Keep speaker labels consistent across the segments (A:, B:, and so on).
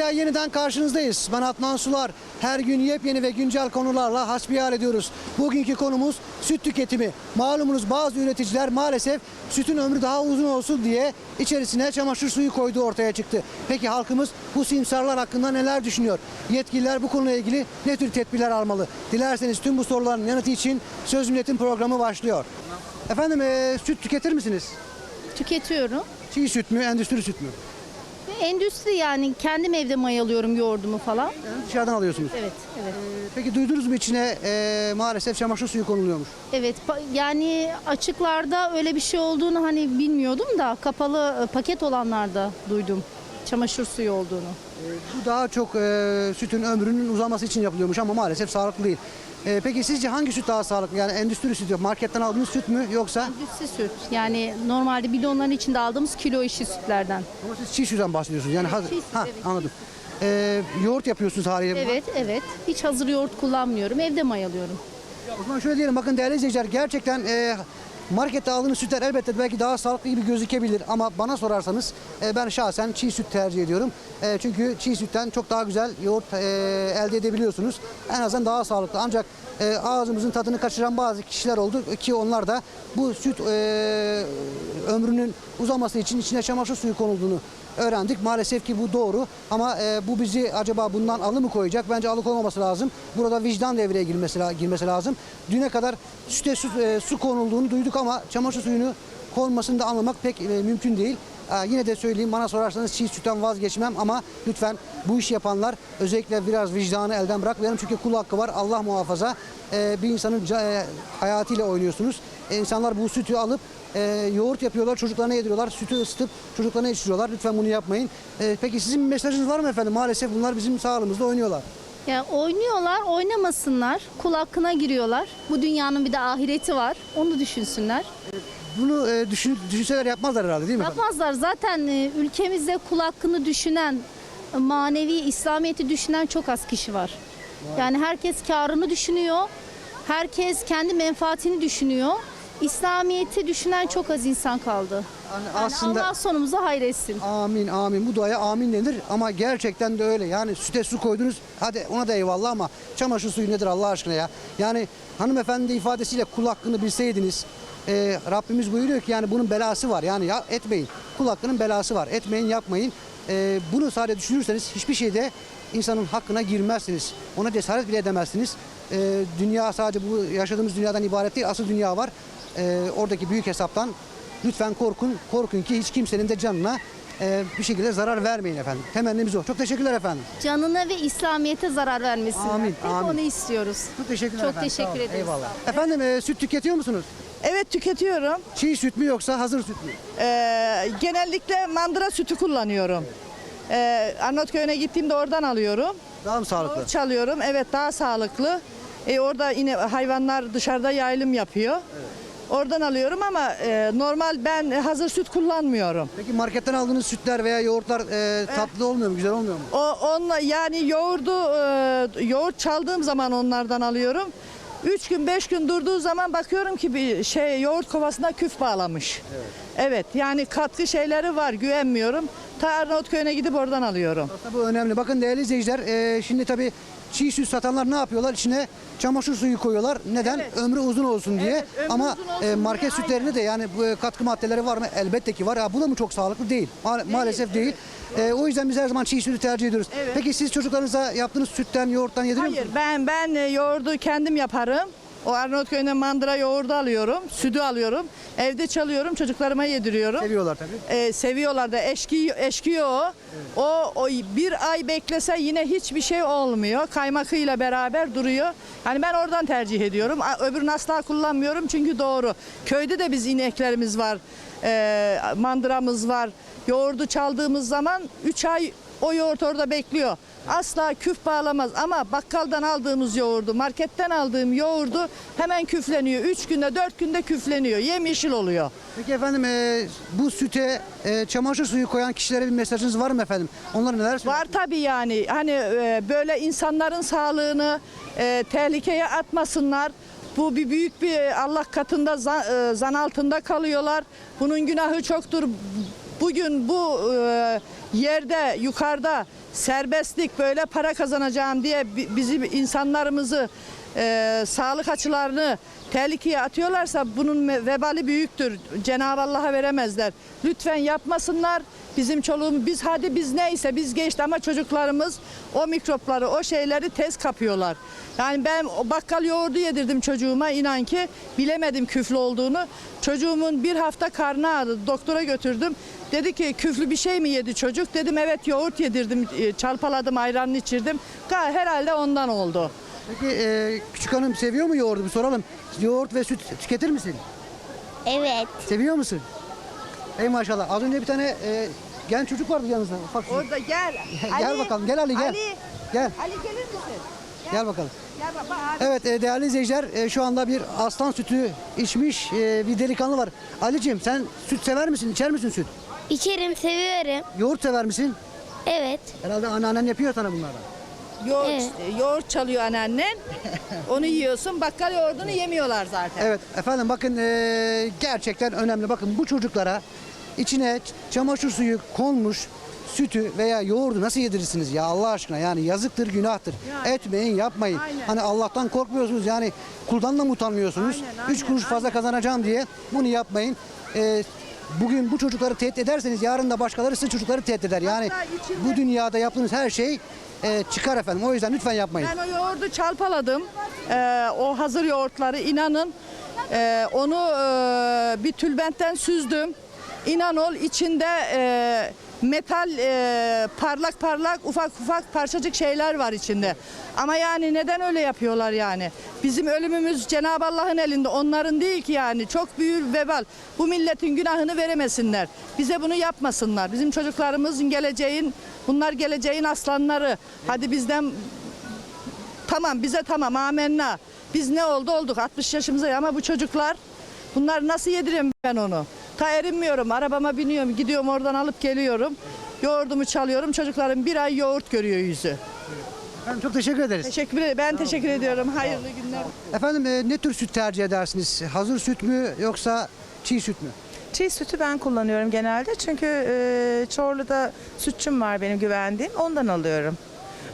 A: ile yeniden karşınızdayız. Ben Atman Sular. Her gün yepyeni ve güncel konularla hasbihal ediyoruz. Bugünkü konumuz süt tüketimi. Malumunuz bazı üreticiler maalesef sütün ömrü daha uzun olsun diye içerisine çamaşır suyu koyduğu ortaya çıktı. Peki halkımız bu simsarlar hakkında neler düşünüyor? Yetkililer bu konuyla ilgili ne tür tedbirler almalı? Dilerseniz tüm bu soruların yanıtı için Söz Milletin programı başlıyor. Efendim eee, süt tüketir misiniz?
B: Tüketiyorum.
A: Çiğ süt mü, endüstri süt mü?
B: Endüstri yani kendim evde mayalıyorum yoğurdumu falan.
A: Yani dışarıdan alıyorsunuz.
B: Evet, evet.
A: Peki duydunuz mu içine eee, maalesef çamaşır suyu konuluyormuş?
B: Evet, pa- yani açıklarda öyle bir şey olduğunu hani bilmiyordum da kapalı e, paket olanlarda duydum. Çamaşır suyu olduğunu.
A: Bu daha çok eee, sütün ömrünün uzaması için yapılıyormuş ama maalesef sağlıklı değil. Eee, peki sizce hangi süt daha sağlıklı? Yani endüstri sütü, marketten aldığınız süt mü yoksa?
B: Endüstri süt. Yani normalde bidonların içinde aldığımız kilo işi sütlerden.
A: Ama siz çiğ sütten bahsediyorsunuz. Yani hazır.
B: çiğ süt,
A: ha,
B: evet,
A: anladım. Eee, yoğurt yapıyorsunuz haliyle.
B: Evet, evet. Hiç hazır yoğurt kullanmıyorum. Evde mayalıyorum.
A: O zaman şöyle diyelim bakın değerli izleyiciler gerçekten eee markette aldığınız sütler elbette belki daha sağlıklı gibi gözükebilir ama bana sorarsanız eee, ben şahsen çiğ süt tercih ediyorum. Eee, çünkü çiğ sütten çok daha güzel yoğurt eee, elde edebiliyorsunuz. En azından daha sağlıklı. Ancak eee, ağzımızın tadını kaçıran bazı kişiler oldu ki onlar da bu süt eee, ömrünün uzaması için içine çamaşır suyu konulduğunu öğrendik. Maalesef ki bu doğru ama e, bu bizi acaba bundan alı mı koyacak? Bence alıkonmaması lazım. Burada vicdan devreye girmesi, girmesi lazım. Düne kadar süte su, e, su konulduğunu duyduk ama çamaşır suyunu konmasını da anlamak pek e, mümkün değil. E, yine de söyleyeyim bana sorarsanız çiğ sütten vazgeçmem ama lütfen bu işi yapanlar özellikle biraz vicdanı elden bırakmayalım. Çünkü kul hakkı var Allah muhafaza. E, bir insanın e, hayatıyla oynuyorsunuz. E, insanlar bu sütü alıp e, yoğurt yapıyorlar, çocuklarına yediriyorlar, sütü ısıtıp çocuklarına içiriyorlar. Lütfen bunu yapmayın. E, peki sizin mesajınız var mı efendim? Maalesef bunlar bizim sağlığımızda oynuyorlar.
B: Ya oynuyorlar, oynamasınlar. Kul hakkına giriyorlar. Bu dünyanın bir de ahireti var. Onu düşünsünler.
A: Bunu e, düşün, düşünseler yapmazlar herhalde değil mi? efendim?
B: Yapmazlar. Zaten e, ülkemizde kul hakkını düşünen, e, manevi İslamiyet'i düşünen çok az kişi var. Yani herkes karını düşünüyor. Herkes kendi menfaatini düşünüyor. İslamiyet'i düşünen çok az insan kaldı.
A: Yani
B: Yani
A: aslında
B: Allah sonumuzu hayretsin.
A: amin amin bu duaya amin denir ama gerçekten de öyle. Yani süte su koydunuz hadi ona da eyvallah ama çamaşır suyu nedir Allah aşkına ya? Yani hanımefendi de ifadesiyle kul hakkını bilseydiniz e, Rabbimiz buyuruyor ki yani bunun belası var. Yani ya etmeyin. Kul hakkının belası var. Etmeyin, yapmayın. E, bunu sadece düşünürseniz hiçbir şeyde insanın hakkına girmezsiniz. Ona cesaret bile edemezsiniz. E, dünya sadece bu yaşadığımız dünyadan ibaret değil. Asıl dünya var. E, oradaki büyük hesaptan lütfen korkun. Korkun ki hiç kimsenin de canına e, bir şekilde zarar vermeyin efendim. Temennimiz o. Çok teşekkürler efendim.
B: Canına ve İslamiyet'e zarar vermesinler.
A: Amin,
B: Hep
A: amin.
B: onu istiyoruz.
A: Çok teşekkürler
B: Çok
A: efendim.
B: teşekkür
A: Sağ olun.
B: ederiz.
A: Eyvallah. Efendim e, süt tüketiyor musunuz?
C: Evet tüketiyorum.
A: Çiğ süt mü yoksa hazır süt mü?
C: Ee, genellikle mandıra sütü kullanıyorum. Ee, Arnavutköy'üne gittiğimde oradan alıyorum.
A: Daha mı sağlıklı?
C: Çalıyorum. Evet daha sağlıklı. Ee, orada yine hayvanlar dışarıda yayılım yapıyor. Oradan alıyorum ama e, normal ben hazır süt kullanmıyorum.
A: Peki marketten aldığınız sütler veya yoğurtlar e, tatlı olmuyor mu? Güzel olmuyor mu?
C: O onunla yani yoğurdu e, yoğurt çaldığım zaman onlardan alıyorum. Üç gün beş gün durduğu zaman bakıyorum ki bir şey yoğurt kovasına küf bağlamış. Evet. yani katkı şeyleri var güvenmiyorum. Ta Arnavutköy'üne gidip oradan alıyorum.
A: Aslında bu önemli. Bakın değerli izleyiciler e, şimdi tabii çiğ süt satanlar ne yapıyorlar? İçine çamaşır suyu koyuyorlar. Neden?
C: Evet.
A: Ömrü uzun olsun diye.
C: Evet, ömrü
A: Ama
C: uzun olsun
A: e, market
C: diye,
A: sütlerinde de yani bu e, katkı maddeleri var mı? Elbette ki var. Ya bu da mı çok sağlıklı? Değil. Ma- maalesef değil. E, o yüzden biz her zaman çiğ sütü tercih ediyoruz.
C: Evet.
A: Peki siz çocuklarınıza yaptığınız sütten, yoğurttan yediriyor
C: Hayır
A: musunuz?
C: ben ben e, yoğurdu kendim yaparım. O Arnavutköy'üne mandıra yoğurdu alıyorum, sütü alıyorum. Evde çalıyorum, çocuklarıma yediriyorum.
A: Seviyorlar tabii.
C: Ee, seviyorlar da eşki, eşkiyor o. o. O bir ay beklese yine hiçbir şey olmuyor. Kaymakıyla beraber duruyor. Hani ben oradan tercih ediyorum. Öbürünü asla kullanmıyorum çünkü doğru. Köyde de biz ineklerimiz var, ee, mandıramız var. Yoğurdu çaldığımız zaman 3 ay o yoğurt orada bekliyor. Asla küf bağlamaz ama bakkaldan aldığımız yoğurdu, marketten aldığım yoğurdu hemen küfleniyor. 3 günde 4 günde küfleniyor. Yemyeşil oluyor.
A: Peki efendim e, bu süte e, çamaşır suyu koyan kişilere bir mesajınız var mı efendim? Onlara neler söylüyorsunuz?
C: Var tabii yani hani e, böyle insanların sağlığını e, tehlikeye atmasınlar. Bu bir büyük bir Allah katında za- e, zan altında kalıyorlar. Bunun günahı çoktur. Bugün bu e, yerde yukarıda serbestlik böyle para kazanacağım diye bi- bizim insanlarımızı e, sağlık açılarını tehlikeye atıyorlarsa bunun vebali büyüktür. Cenab-ı Allah'a veremezler. Lütfen yapmasınlar. Bizim çoluğumuz biz hadi biz neyse biz geçti ama çocuklarımız o mikropları o şeyleri tez kapıyorlar. Yani ben bakkal yoğurdu yedirdim çocuğuma inan ki bilemedim küflü olduğunu. Çocuğumun bir hafta karnı ağrıdı doktora götürdüm. Dedi ki küflü bir şey mi yedi çocuk? Dedim evet yoğurt yedirdim e, çalpaladım ayranını içirdim. Herhalde ondan oldu.
A: Peki e, küçük hanım seviyor mu yoğurdu? Bir soralım. Yoğurt ve süt tüketir misin?
D: Evet.
A: Seviyor musun? Ey maşallah. Az önce bir tane e, genç çocuk vardı yanınızda. Ufak çocuk.
C: Orada gel.
A: Gel bakalım. Gel Ali gel.
C: Ali,
A: Gel.
C: Ali gelir misin?
A: Gel bakalım.
C: Gel baba abi.
A: Evet e, değerli izleyiciler e, şu anda bir aslan sütü içmiş e, bir delikanlı var. Ali'cim sen süt sever misin? İçer misin süt?
D: İçerim, seviyorum.
A: Yoğurt sever misin?
D: Evet.
A: Herhalde anneannen yapıyor sana bunlardan.
C: Yoğurt,
D: Evet.
C: yoğurt çalıyor anneannen. Onu yiyorsun. Bakkal yoğurdunu yemiyorlar zaten.
A: Evet efendim bakın e, gerçekten önemli. Bakın bu çocuklara içine ç- çamaşır suyu konmuş sütü veya yoğurdu nasıl yedirirsiniz ya Allah aşkına yani yazıktır günahtır.
C: Yani.
A: Etmeyin yapmayın.
C: Aynen.
A: Hani Allah'tan korkmuyorsunuz yani kuldan da mı utanmıyorsunuz?
C: Aynen,
A: Üç
C: aynen,
A: kuruş fazla kazanacağım diye bunu yapmayın. E, bugün bu çocukları tehdit ederseniz yarın da başkaları sizin çocukları tehdit eder. Yani bu dünyada yaptığınız her şey e, çıkar efendim. O yüzden lütfen yapmayın.
C: Ben o yoğurdu çalpaladım. Ee, o hazır yoğurtları inanın. e, onu e, bir tülbentten süzdüm. İnan ol içinde e, metal e, parlak parlak ufak ufak parçacık şeyler var içinde. Ama yani neden öyle yapıyorlar yani? Bizim ölümümüz Cenab-ı Allah'ın elinde onların değil ki yani. Çok büyük vebal. Bu milletin günahını veremesinler. Bize bunu yapmasınlar. Bizim çocuklarımızın geleceğin bunlar geleceğin aslanları. Hadi bizden Tamam bize tamam amenna. Biz ne oldu olduk 60 yaşımıza ama bu çocuklar bunlar nasıl yedireyim ben onu? Ta erinmiyorum arabama biniyorum gidiyorum oradan alıp geliyorum. Yoğurdumu çalıyorum çocukların bir ay yoğurt görüyor yüzü.
A: Efendim çok teşekkür ederiz.
C: Teşekkür ederim. Ben teşekkür ediyorum. Hayırlı günler.
A: Efendim e, ne tür süt tercih edersiniz? Hazır süt mü yoksa çiğ süt mü?
E: Çiğ sütü ben kullanıyorum genelde çünkü e, Çorlu'da sütçüm var benim güvendiğim ondan alıyorum.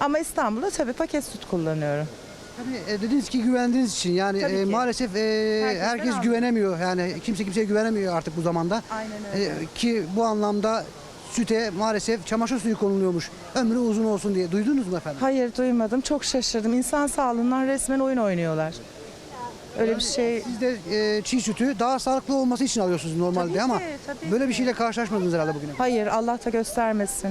E: Ama İstanbul'da tabii paket süt kullanıyorum.
A: Tabii e, dediniz ki güvendiğiniz için yani
E: Tabii
A: e,
E: ki.
A: maalesef e,
E: Herkesten
A: herkes güvenemiyor. Yani kimse kimseye güvenemiyor artık bu zamanda.
E: Aynen öyle.
A: E, ki bu anlamda süte maalesef çamaşır suyu konuluyormuş. Ömrü uzun olsun diye. Duydunuz mu efendim?
E: Hayır duymadım çok şaşırdım. İnsan sağlığından resmen oyun oynuyorlar. Öyle bir şey
A: Siz de e, çiğ sütü daha sağlıklı olması için alıyorsunuz normalde
E: Tabii
A: ama
E: ki, tabii
A: böyle
E: ki.
A: bir şeyle karşılaşmadınız herhalde bugüne.
E: hayır Allah da göstermesin.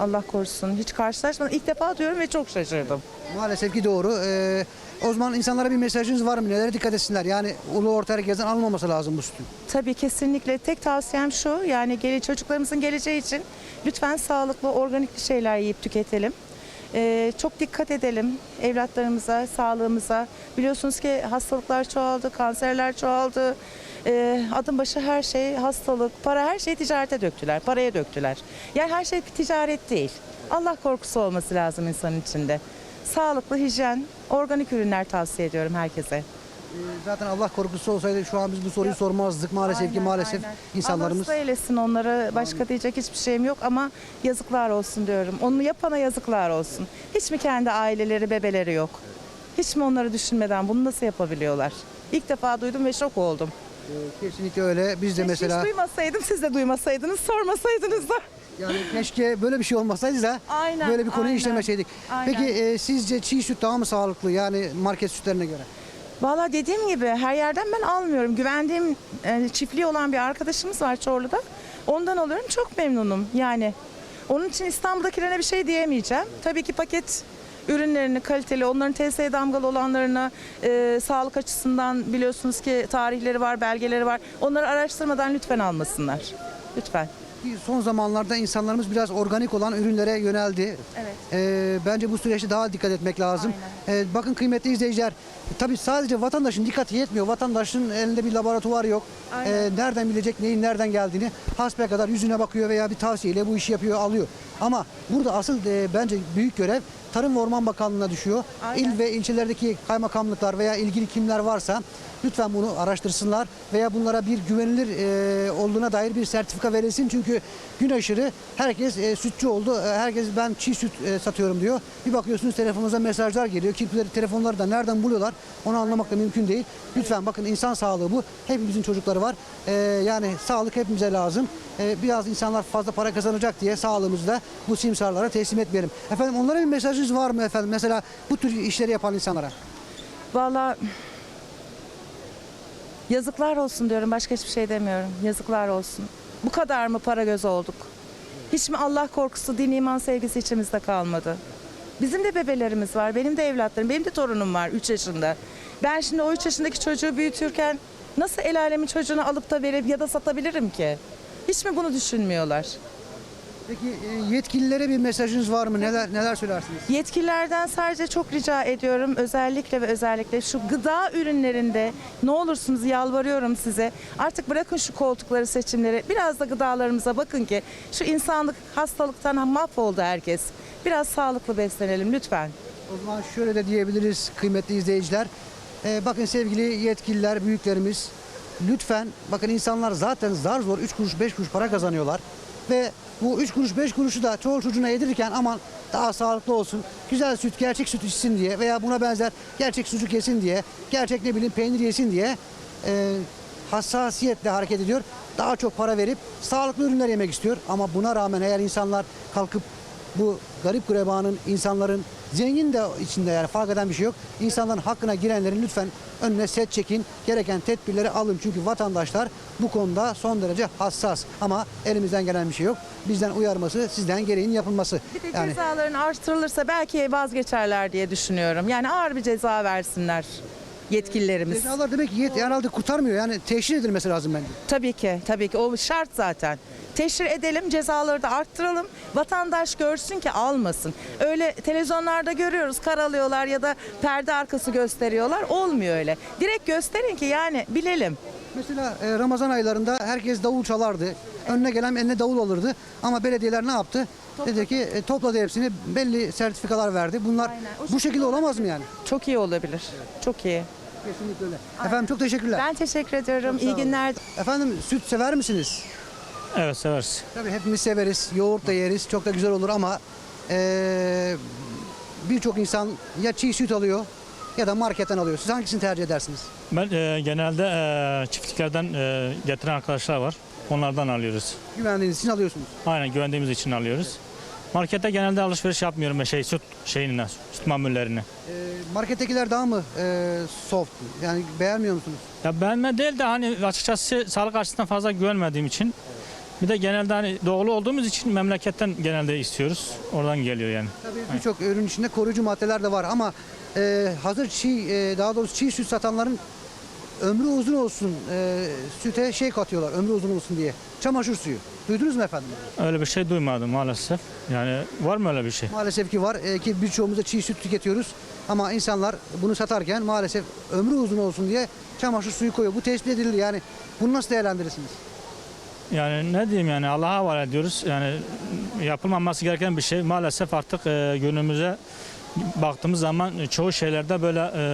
E: Allah korusun. Hiç karşılaşmadım. İlk defa diyorum ve çok şaşırdım.
A: Maalesef ki doğru. E, o zaman insanlara bir mesajınız var mı? Nelere dikkat etsinler? Yani ulu orta herkesten alınmaması lazım bu sütün.
E: Tabii kesinlikle tek tavsiyem şu yani gele, çocuklarımızın geleceği için lütfen sağlıklı organik şeyler yiyip tüketelim. Ee, çok dikkat edelim evlatlarımıza, sağlığımıza. Biliyorsunuz ki hastalıklar çoğaldı, kanserler çoğaldı. Ee, adım başı her şey hastalık, para her şeyi ticarete döktüler, paraya döktüler. Yani her şey bir ticaret değil. Allah korkusu olması lazım insanın içinde. Sağlıklı, hijyen, organik ürünler tavsiye ediyorum herkese.
A: E, zaten Allah korkusu olsaydı şu an biz bu soruyu sormazdık. Maalesef ki
E: Aynen,
A: maalesef
E: aynen.
A: insanlarımız
E: Allah eylesin onlara. Başka diyecek hiçbir şeyim yok ama yazıklar olsun diyorum. Onu yapana yazıklar olsun. Hiç mi kendi aileleri, bebeleri yok? Hiç mi onları düşünmeden bunu nasıl yapabiliyorlar? İlk defa duydum ve şok oldum.
A: E, kesinlikle öyle. Biz de
E: Keşke
A: mesela
E: Hiç duymasaydım, siz de duymasaydınız, sormasaydınız da.
A: Yani keşke böyle bir şey olmasaydı da
E: Aynen,
A: böyle bir konuyu
E: aynen.
A: işlemeseydik.
E: Aynen.
A: Peki e, sizce çiğ süt daha mı sağlıklı yani market sütlerine göre?
E: Valla dediğim gibi her yerden ben almıyorum. Güvendiğim e, çiftliği olan bir arkadaşımız var Çorlu'da. Ondan alıyorum. Çok memnunum yani. Onun için İstanbul'dakilerine bir şey diyemeyeceğim. Tabii ki paket ürünlerini kaliteli, onların TSE damgalı olanlarına e, sağlık açısından biliyorsunuz ki tarihleri var, belgeleri var. Onları araştırmadan lütfen almasınlar. Lütfen.
A: Son zamanlarda insanlarımız biraz organik olan ürünlere yöneldi.
E: Evet.
A: E, bence bu süreçte daha dikkat etmek lazım. E, bakın kıymetli izleyiciler, tabii sadece vatandaşın dikkati yetmiyor. Vatandaşın elinde bir laboratuvar yok.
E: Aynen.
A: E, nereden bilecek neyin nereden geldiğini? Hasbe kadar yüzüne bakıyor veya bir tavsiyeyle bu işi yapıyor, alıyor. Ama burada asıl e, bence büyük görev Tarım ve Orman Bakanlığı'na düşüyor.
E: Aynen.
A: İl ve ilçelerdeki kaymakamlıklar veya ilgili kimler varsa lütfen bunu araştırsınlar veya bunlara bir güvenilir e, olduğuna dair bir sertifika verilsin. Çünkü gün aşırı herkes e, sütçü oldu. E, herkes ben çiğ süt e, satıyorum diyor. Bir bakıyorsunuz telefonunuza mesajlar geliyor. Kirpileri telefonları da nereden buluyorlar onu anlamak da mümkün değil. Lütfen bakın insan sağlığı bu. Hepimizin çocukları var. E, yani sağlık hepimize lazım. E, biraz insanlar fazla para kazanacak diye sağlığımızı da bu simsarlara teslim etmeyelim. Efendim onlara bir mesajınız var mı efendim? Mesela bu tür işleri yapan insanlara.
E: Valla yazıklar olsun diyorum. Başka hiçbir şey demiyorum. Yazıklar olsun. Bu kadar mı para göz olduk? Hiç mi Allah korkusu, din, iman sevgisi içimizde kalmadı? Bizim de bebelerimiz var. Benim de evlatlarım, benim de torunum var 3 yaşında. Ben şimdi o 3 yaşındaki çocuğu büyütürken nasıl el alemin çocuğunu alıp da verip ya da satabilirim ki? Hiç mi bunu düşünmüyorlar?
A: Peki e, yetkililere bir mesajınız var mı? Neler neler söylersiniz?
E: Yetkililerden sadece çok rica ediyorum. Özellikle ve özellikle şu gıda ürünlerinde ne olursunuz yalvarıyorum size. Artık bırakın şu koltukları seçimleri. Biraz da gıdalarımıza bakın ki şu insanlık hastalıktan mahvoldu herkes. Biraz sağlıklı beslenelim lütfen.
A: O zaman şöyle de diyebiliriz kıymetli izleyiciler. Ee, bakın sevgili yetkililer, büyüklerimiz lütfen bakın insanlar zaten zar zor 3 kuruş 5 kuruş para kazanıyorlar. Ve bu 3 kuruş 5 kuruşu da çoğu çocuğuna yedirirken aman daha sağlıklı olsun, güzel süt, gerçek süt içsin diye veya buna benzer gerçek sucuk yesin diye, gerçek ne bileyim peynir yesin diye e, hassasiyetle hareket ediyor. Daha çok para verip sağlıklı ürünler yemek istiyor. Ama buna rağmen eğer insanlar kalkıp bu garip gurebanın insanların zengin de içinde yani fark eden bir şey yok. İnsanların hakkına girenlerin lütfen önüne set çekin. Gereken tedbirleri alın. Çünkü vatandaşlar bu konuda son derece hassas. Ama elimizden gelen bir şey yok. Bizden uyarması, sizden gereğinin yapılması.
E: Bir de
A: Yani
E: cezaların artırılırsa belki vazgeçerler diye düşünüyorum. Yani ağır bir ceza versinler yetkililerimiz.
A: cezalar demek ki yet, herhalde kurtarmıyor. Yani teşhir edilmesi lazım bence.
E: Tabii ki, tabii ki. O şart zaten. Teşhir edelim, cezaları da arttıralım. Vatandaş görsün ki almasın. Öyle televizyonlarda görüyoruz, karalıyorlar ya da perde arkası gösteriyorlar. Olmuyor öyle. Direkt gösterin ki yani bilelim.
A: Mesela e, Ramazan aylarında herkes davul çalardı. Önüne gelen eline davul alırdı. Ama belediyeler ne yaptı? Dedi ki e, topladı hepsini belli sertifikalar verdi. Bunlar
E: Aynen. O
A: bu
E: şekilde
A: olamaz mı yani?
E: Çok iyi olabilir. Çok iyi.
A: Kesinlikle öyle. Efendim çok teşekkürler.
E: Ben teşekkür ediyorum.
A: sağ
E: İyi günler.
A: Efendim süt sever misiniz?
F: Evet severiz.
A: Tabii hepimiz severiz. Yoğurt da yeriz. Çok da güzel olur ama eee, birçok insan ya çiğ süt alıyor ya da marketten alıyor. Siz hangisini tercih edersiniz?
F: Ben e, genelde e, çiftliklerden e, getiren arkadaşlar var. Onlardan alıyoruz.
A: Güvendiğiniz için alıyorsunuz.
F: Aynen güvendiğimiz için alıyoruz. Markette genelde alışveriş yapmıyorum ben şey süt şeyinden, süt mamullerini.
A: Eee, markettekiler daha mı eee, soft? Yani beğenmiyor musunuz?
F: Ya beğenme değil de hani açıkçası sağlık açısından fazla güvenmediğim için. Bir de genelde hani doğulu olduğumuz için memleketten genelde istiyoruz. Oradan geliyor yani.
A: Tabii birçok ürün içinde koruyucu maddeler de var ama eee, hazır çiğ, eee, daha doğrusu çiğ süt satanların ömrü uzun olsun eee, süte şey katıyorlar ömrü uzun olsun diye. Çamaşır suyu. Duydunuz mu efendim?
F: Öyle bir şey duymadım maalesef. Yani var mı öyle bir şey?
A: Maalesef ki var Eee, ki birçoğumuz da çiğ süt tüketiyoruz. Ama insanlar bunu satarken maalesef ömrü uzun olsun diye çamaşır suyu koyuyor. Bu tespit edildi yani. Bunu nasıl değerlendirirsiniz?
F: Yani ne diyeyim yani Allah'a havale ediyoruz. Yani yapılmaması gereken bir şey. Maalesef artık e, günümüze baktığımız zaman çoğu şeylerde böyle e,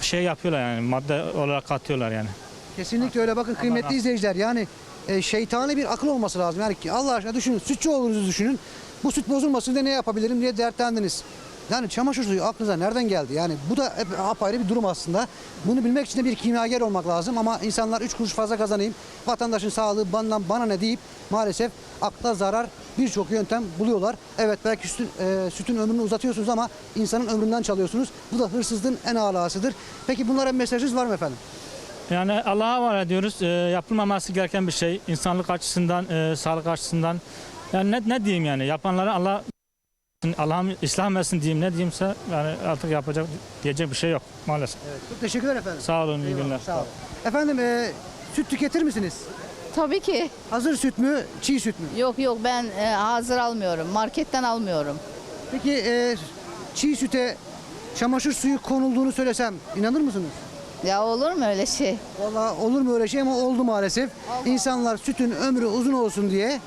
F: şey yapıyorlar yani madde olarak katıyorlar yani.
A: Kesinlikle öyle bakın kıymetli
F: razı-
A: izleyiciler yani e, şeytani bir akıl olması lazım. Yani ki Allah aşkına düşünün sütçü olduğunuzu düşünün. Bu süt bozulmasın diye ne yapabilirim diye dertlendiniz. Yani çamaşır suyu aklınıza nereden geldi? Yani bu da hep apayrı bir durum aslında. Bunu bilmek için de bir kimyager olmak lazım ama insanlar 3 kuruş fazla kazanayım. Vatandaşın sağlığı bana, bana ne deyip maalesef akla zarar birçok yöntem buluyorlar. Evet belki sütün, e, sütün ömrünü uzatıyorsunuz ama insanın ömründen çalıyorsunuz. Bu da hırsızlığın en alasıdır. Peki bunlara bir mesajınız var mı efendim?
F: Yani Allah'a havale ediyoruz. E, yapılmaması gereken bir şey. İnsanlık açısından, e, sağlık açısından. Yani ne, ne diyeyim yani yapanlara Allah Allah'ım İslam etsin diyeyim ne diyeyimse yani artık yapacak diyecek bir şey yok maalesef.
A: Çok teşekkürler efendim.
F: Sağ olun iyi
A: Eyvallah,
F: günler.
A: Sağ olun. Efendim e, süt tüketir misiniz?
G: Tabii ki.
A: Hazır süt mü, çiğ süt mü?
G: Yok yok ben e, hazır almıyorum. Marketten almıyorum.
A: Peki e, çiğ süte çamaşır suyu konulduğunu söylesem inanır mısınız?
G: Ya olur mu öyle şey?
A: Vallahi olur mu öyle şey ama oldu maalesef. İnsanlar sütün ömrü uzun olsun diye,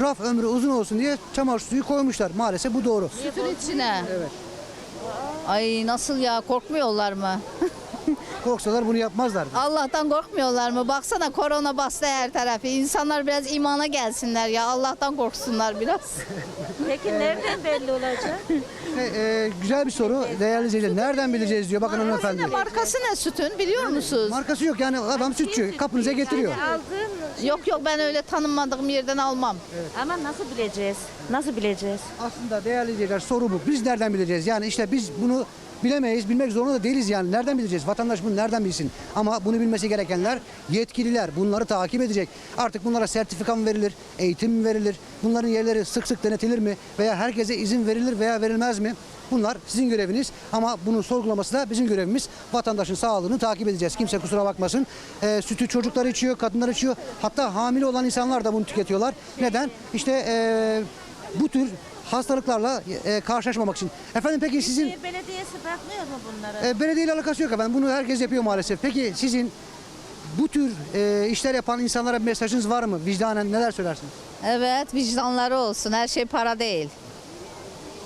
A: raf ömrü uzun olsun diye çamaşır suyu koymuşlar. Maalesef bu doğru.
G: Sütün içine.
A: Evet.
G: Ay nasıl ya korkmuyorlar mı?
A: Korksalar bunu yapmazlar.
G: Allah'tan korkmuyorlar mı? Baksana korona bastı her tarafı. İnsanlar biraz imana gelsinler ya. Allah'tan korksunlar biraz.
H: Peki nereden belli olacak?
A: E, e, güzel bir soru. Değerli izleyiciler. Nereden bileceğiz diyor. Bakın hanımefendi.
G: Markası ne sütün biliyor musunuz?
A: Markası yok yani adam sütçü. Kapınıza getiriyor.
H: Aldığın
G: Yok yok ben öyle tanınmadığım yerden almam.
H: ama nasıl bileceğiz? Nasıl bileceğiz?
A: Aslında değerli izleyiciler soru bu. Biz nereden bileceğiz? Yani işte biz bunu bilemeyiz. Bilmek zorunda da değiliz yani. Nereden bileceğiz? Vatandaş bunu nereden bilsin? Ama bunu bilmesi gerekenler yetkililer. Bunları takip edecek. Artık bunlara sertifika mı verilir? Eğitim mi verilir? Bunların yerleri sık sık denetilir mi? Veya herkese izin verilir veya verilmez mi? Bunlar sizin göreviniz ama bunun sorgulaması da bizim görevimiz. Vatandaşın sağlığını takip edeceğiz. Kimse kusura bakmasın. Ee, sütü çocuklar içiyor, kadınlar içiyor. Hatta hamile olan insanlar da bunu tüketiyorlar. Neden? İşte ee, bu tür hastalıklarla e, karşılaşmamak için. Efendim peki sizin
H: Şehir belediyesi bakmıyor mu bunlara?
A: e, belediyeyle alakası yok efendim. Bunu herkes yapıyor maalesef. Peki sizin bu tür e, işler yapan insanlara bir mesajınız var mı? Vicdanen neler söylersiniz?
G: Evet vicdanları olsun. Her şey para değil.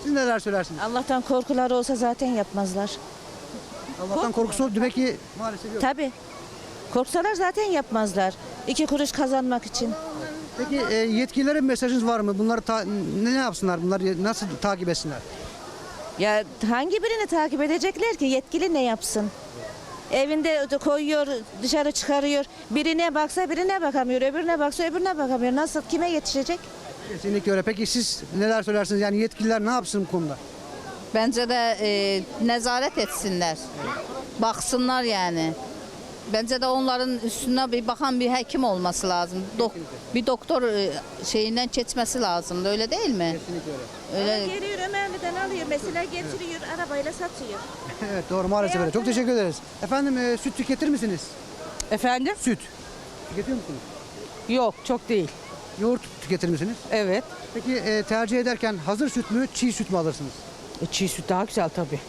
A: Siz neler söylersiniz?
H: Allah'tan korkuları olsa zaten yapmazlar.
A: Allah'tan korkusu demek ki maalesef yok.
H: Tabii. Korksalar zaten yapmazlar. İki kuruş kazanmak için.
A: Peki e, yetkililere bir mesajınız var mı? Bunları ta- ne yapsınlar? Bunları nasıl takip etsinler?
H: Ya hangi birini takip edecekler ki? Yetkili ne yapsın? Evinde de koyuyor, dışarı çıkarıyor. Birine baksa birine bakamıyor, öbürüne baksa öbürüne bakamıyor. Nasıl, kime yetişecek?
A: Kesinlikle öyle. Peki siz neler söylersiniz? Yani yetkililer ne yapsın bu konuda?
G: Bence de e, nezaret etsinler. Baksınlar yani. Bence de onların üstüne bir bakan bir hekim olması lazım. Dok- bir doktor e, şeyinden geçmesi lazım. Öyle değil mi?
A: Kesinlikle öyle.
G: Öyle
H: Geliyor Ömerli'den alıyor, mesela getiriyor, arabayla satıyor.
A: Evet doğru maalesef öyle. Çok teşekkür ederiz. Efendim e, süt tüketir misiniz?
I: Efendim?
A: Süt. Tüketiyor musunuz?
I: Yok çok değil.
A: Yoğurt tüketir misiniz?
I: Evet.
A: Peki e, tercih ederken hazır süt mü, çiğ süt mü alırsınız?
I: E, çiğ süt daha güzel tabii.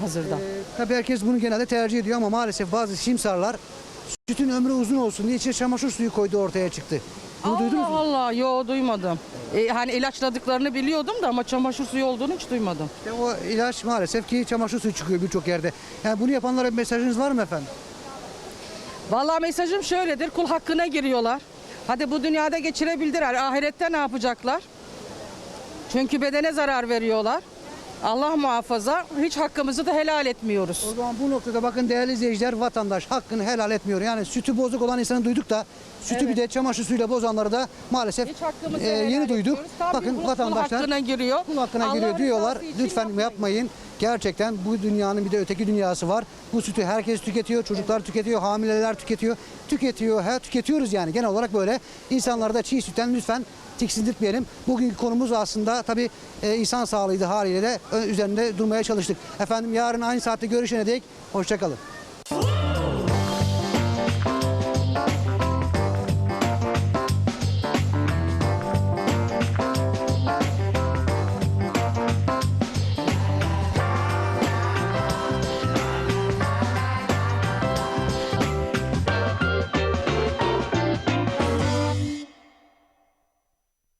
I: Hazırda.
A: E, tabii herkes bunu genelde tercih ediyor ama maalesef bazı simsarlar sütün ömrü uzun olsun diye içine çamaşır suyu koyduğu ortaya çıktı. Bunu duydunuz
I: Allah
A: mu?
I: Allah yo duymadım. E, hani ilaçladıklarını biliyordum da ama çamaşır suyu olduğunu hiç duymadım.
A: İşte o ilaç maalesef ki çamaşır suyu çıkıyor birçok yerde. Yani bunu yapanlara bir mesajınız var mı efendim?
I: Vallahi mesajım şöyledir. Kul hakkına giriyorlar. Hadi bu dünyada geçirebildiler. Ahirette ne yapacaklar? Çünkü bedene zarar veriyorlar. Allah muhafaza hiç hakkımızı da helal etmiyoruz.
A: O zaman bu noktada bakın değerli izleyiciler vatandaş hakkını helal etmiyor. Yani sütü bozuk olan insanı duyduk da sütü bir de çamaşır suyuyla bozanları da maalesef
I: Hiç hakkımızı
A: e,
I: helal
A: yeni duyduk.
I: etmiyoruz. Tabii
A: Bakın
I: kul- kul
A: vatandaşlar
I: hakkına giriyor.
A: kul hakkına
I: Allah
A: giriyor diyorlar.
I: için
A: Lütfen yapmayın. Gerçekten bu dünyanın bir de öteki dünyası var. Bu sütü herkes tüketiyor. Çocuklar tüketiyor. Hamileler tüketiyor. Tüketiyor. He, tüketiyoruz yani. Genel olarak böyle. İnsanları da çiğ sütten lütfen tiksindirtmeyelim. Bugünkü konumuz aslında tabii e, insan sağlığıydı haliyle de üzerinde durmaya çalıştık. Efendim yarın aynı saatte görüşene dek hoşçakalın.